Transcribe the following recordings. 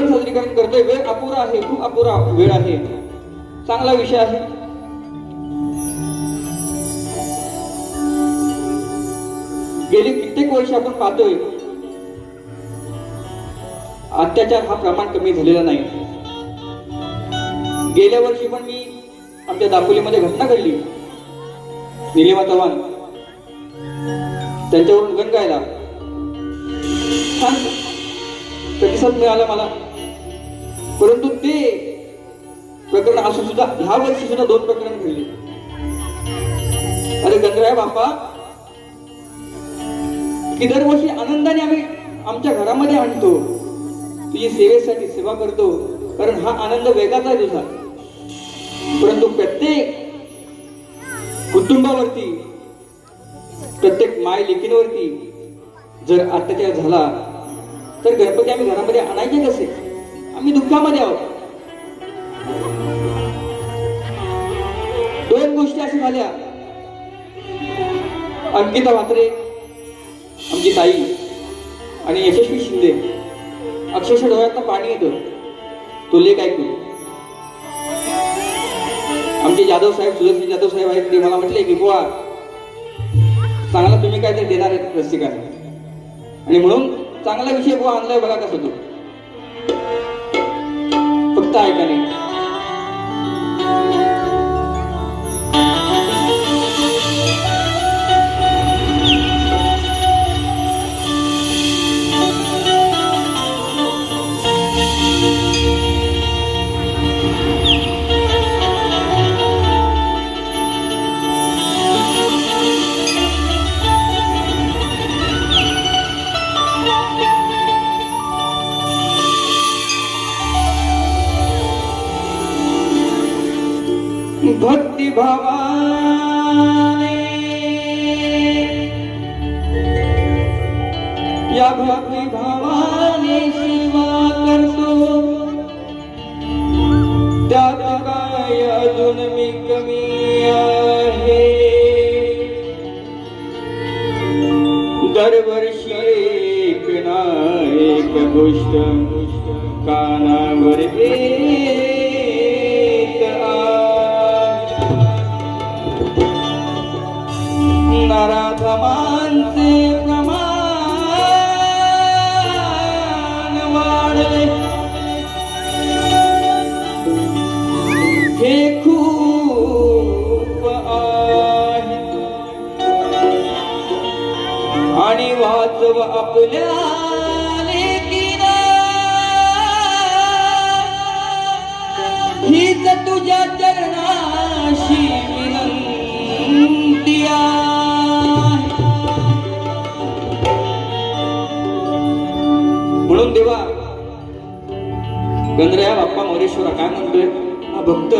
सण साजरीकरण करतोय. वेळ अपुरा आहे खूप अपुरा वेळ आहे. चांगला विषय आहे. गेली कित्येक वर्ष आपण पाहतोय. अत्याचार हा प्रमाण कमी झालेला नाही. गेल्या वर्षी पण मी आमच्या दापोलीमध्ये घटना घडली. निलिमा चव्हाण. त्यांच्यावरून गण गायला. छान प्रतिसाद मिळाला मला. परंतु ते प्रकरण असून सुद्धा ह्या वर्षी सुद्धा दोन प्रकरण घडली. अरे गणराय बाप्पा की दरवर्षी आनंदाने आम्ही आमच्या घरामध्ये आणतो. तुझी सेवेसाठी सेवा करतो कारण हा आनंद वेगाचा आहे तुझा. परंतु प्रत्येक कुटुंबावरती प्रत्येक माय लेकींवरती जर अत्याचार झाला तर गणपती आम्ही घरामध्ये आणायचे कसे? आम्ही दुःखामध्ये आहोत. दोन गोष्टी अशा झाल्या. अंकिता म्हात्रे आमची ताई आणि यशस्वी शिंदे. अक्षरशः डोळ्यातनं पाणी येतं. तो लेख ऐकून आमचे जाधव साहेब सुदर्शन जाधव साहेब आहेत ते मला म्हटले की बुवा चांगला तुम्ही काहीतरी देणार आहेत रसिकांना. आणि म्हणून चांगला विषय बुवा आणलाय बघा कसं तू ಕೊಡ್ತಾ ಇದ್ದಾನೆ भावाने। या भक्ती भावाने सेवा करतो। त्यात काय अजून मी कमी आणि आपल्या हीच तुझ्या चरणाशी विनंती म्हणून देवा गंधर्या बाप्पा मोरेश्वरा काय म्हणतोय? हा भक्त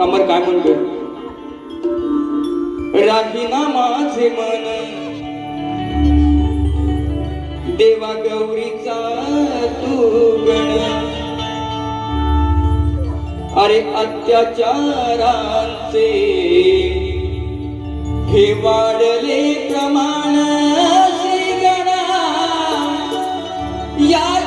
अमर काय म्हणतोय? राहीना माझे मन देवा गौरीचा तू गण. अरे अत्याचारांचे हे वाढले प्रमाण श्रीगणा. या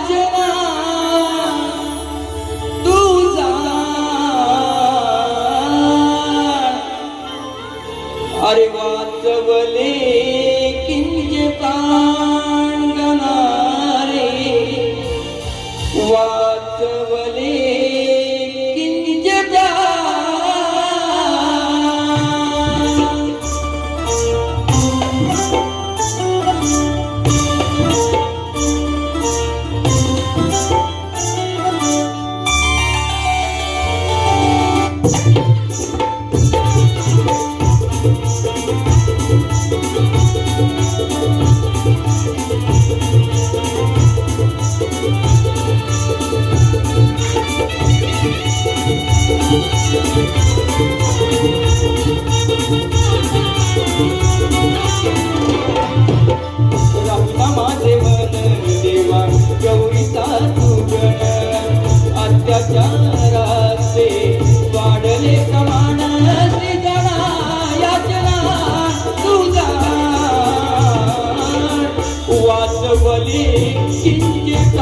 किञ्चित्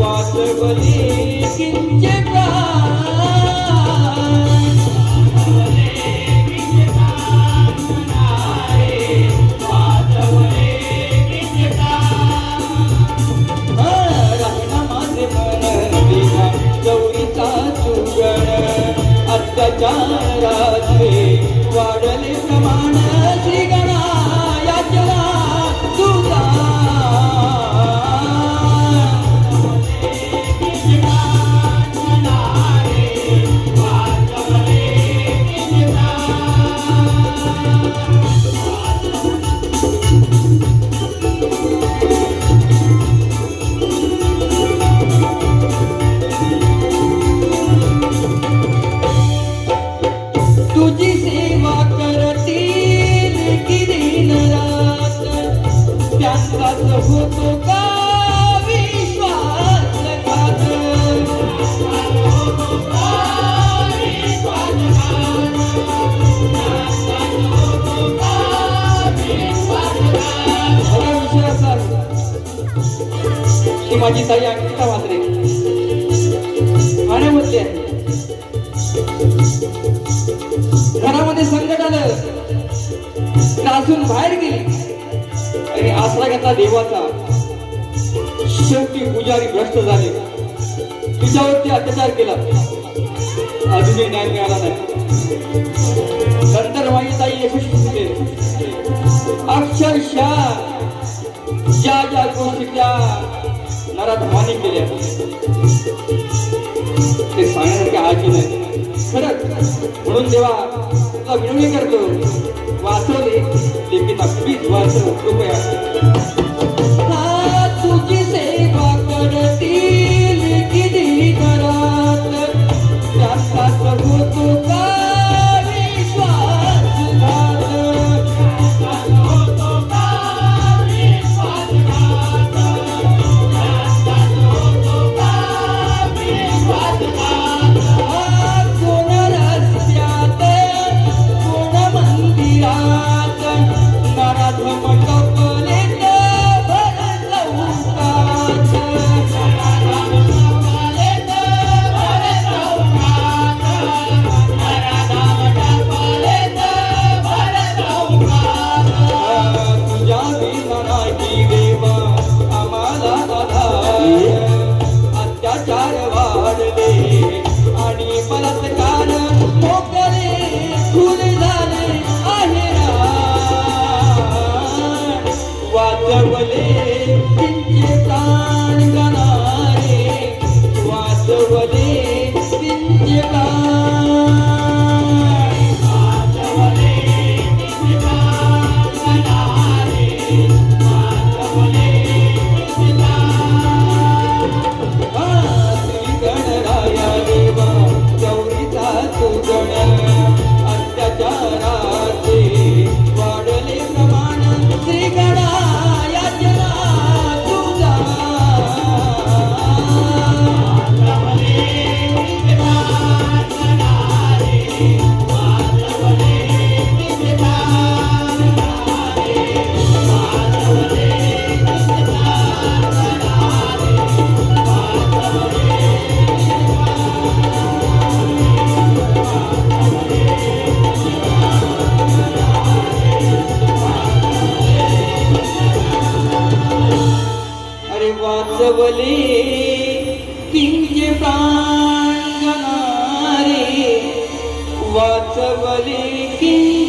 वासवदे किञ्चित् माझी ताई अंकिता म्हात्रे. ठाण्यामध्ये आहे. घरामध्ये संकट आलं. त्रासून बाहेर गेली. आणि आसरा घेतला देवाचा. शेवटी पुजारी भ्रष्ट झाले. तिच्यावरती अत्याचार केला. अजूनही न्याय मिळाला नाही. नराधमाने केले ते सांगण्यासारखे आहे की नाही? खरंच. म्हणून जेव्हा तुला विनवणी करतो वाचवले लेकिन प्लीज वाचव कृपया बलात्कार वाढले आणि बलात्कार मोकळे फुल झाले आहे वाचवले किंचे प्राण गणारे. वाचवले किंचे प्राण वाचवले किंचे प्राण वाचवले की